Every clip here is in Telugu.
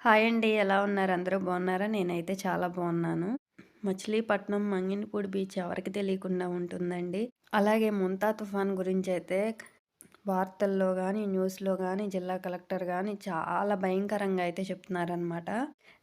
హాయ్ అండి. ఎలా ఉన్నారు? అందరూ బాగున్నారా? నేనైతే చాలా బాగున్నాను. మచిలీపట్నం మంగినపూడి బీచ్ ఎవరికి తెలియకుండా ఉంటుందండి. అలాగే ముంతా తుఫాన్ గురించి అయితే వార్తల్లో కానీ న్యూస్లో కానీ జిల్లా కలెక్టర్ కానీ చాలా భయంకరంగా అయితే చెప్తున్నారనమాట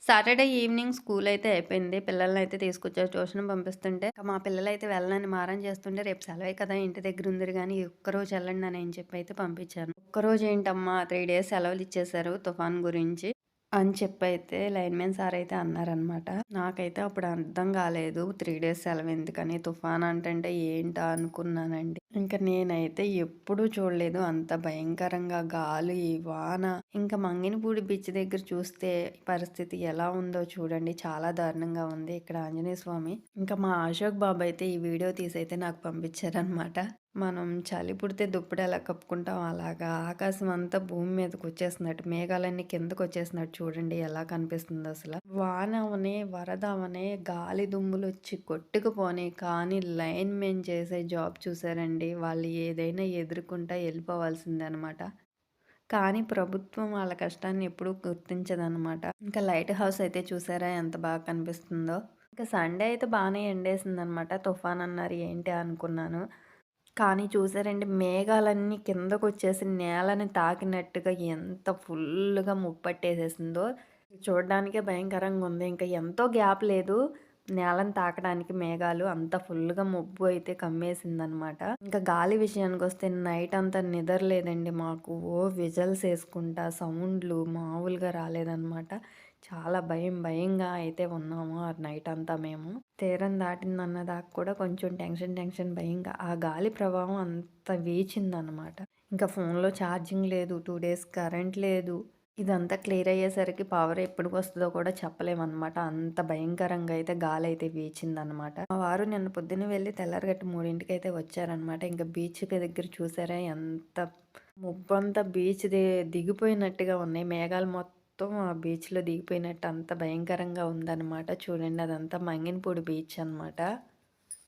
సాటర్డే ఈవినింగ్ స్కూల్ అయితే అయిపోయింది. పిల్లల్ని అయితే తీసుకొచ్చారు ట్యూషన్ పంపిస్తుంటే మా పిల్లలు అయితే వెళ్ళని మారం చేస్తుంటే రేపు సెలవే కదా ఇంటి దగ్గర ఉంది కానీ ఒక్కరోజు వెళ్ళండి అని చెప్పి అయితే పంపించాను ఒక్కరోజు ఏంటమ్మా? త్రీ డేస్ సెలవులు ఇచ్చేశారు తుఫాన్ గురించి. అని చెప్పైతే లైన్మెన్ సార్ అయితే అన్నారనమాట నాకైతే అప్పుడు అర్థం కాలేదు త్రీ డేస్ సెలవు ఎందుకని తుఫాన్ అంటే ఏంటా అనుకున్నానండి. ఇంకా నేనైతే ఎప్పుడూ చూడలేదు అంత భయంకరంగా గాలి వాన. ఇంకా మంగినపూడి బీచ్ దగ్గర చూస్తే పరిస్థితి ఎలా ఉందో చూడండి చాలా దారుణంగా ఉంది ఇక్కడ ఆంజనేయ స్వామి ఇంకా మా అశోక్ బాబు అయితే ఈ వీడియో తీసి అయితే నాకు పంపించారనమాట మనం చలి పుడితే దుప్పటి ఎలా కప్పుకుంటాం? అలాగా ఆకాశం అంతా భూమి మీదకి వచ్చేసినట్టు మేఘాలన్నీ కిందకు వచ్చేసినట్టు చూడండి ఎలా కనిపిస్తుంది అసలు. వానవనే వరదవనే గాలి దుమ్ములు వచ్చి కొట్టుకుపోని కానీ లైన్ మెయిన్ చేసే జాబ్ చూసారండి. వాళ్ళు ఏదైనా ఎదుర్కొంటా వెళ్ళిపోవాల్సిందే అనమాట కానీ ప్రభుత్వం వాళ్ళ కష్టాన్ని ఎప్పుడూ గుర్తించదనమాట. ఇంకా లైట్ హౌస్ అయితే చూసారా ఎంత బాగా కనిపిస్తుందో? ఇంకా సండే అయితే బాగానే ఎండేసింది అనమాట తుఫాన్ అన్నారు ఏంటి అనుకున్నాను. కానీ చూసారండి మేఘాలన్నీ కిందకు వచ్చేసి నేలని తాకినట్టుగా ఎంత ఫుల్గా ముప్పట్టేసేసిందో. చూడడానికే భయంకరంగా ఉంది ఇంకా ఎంతో గ్యాప్ లేదు. నేలను తాకడానికి మేఘాలు అంత ఫుల్గా మబ్బు అయితే కమ్మేసిందనమాట. ఇంకా గాలి విషయానికి వస్తే నైట్ అంతా నిద్రలేదండి మాకు. ఓ విజల్స్ వేసుకుంటా సౌండ్లు మామూలుగా రాలేదనమాట. చాలా భయం భయంగా అయితే ఉన్నాము ఆ నైట్ అంతా మేము. తీరం దాటిందన్న దాకా కూడా కొంచెం టెన్షన్ టెన్షన్ భయంగా ఆ గాలి ప్రభావం అంత వీచిందనమాట. ఇంకా ఫోన్లో ఛార్జింగ్ లేదు టూ డేస్ కరెంట్ లేదు. ఇదంతా క్లియర్ అయ్యేసరికి పవర్ ఎప్పటికి వస్తుందో కూడా చెప్పలేమన్నమాట. అంత భయంకరంగా అయితే గాలి అయితే వీచిందనమాట మా వారు నిన్న పొద్దున్న వెళ్ళి తెల్లారగట్టు మూడింటికి అయితే వచ్చారనమాట ఇంకా బీచ్ దగ్గర చూసారా? ఎంత ముబ్బంతా బీచ్ దిగిపోయినట్టుగా ఉన్నాయి. మేఘాలు మొత్తం మొత్తం ఆ బీచ్లో దిగిపోయినట్టు అంత భయంకరంగా ఉందన్నమాట. చూడండి అదంతా మంగినపూడి బీచ్ అనమాట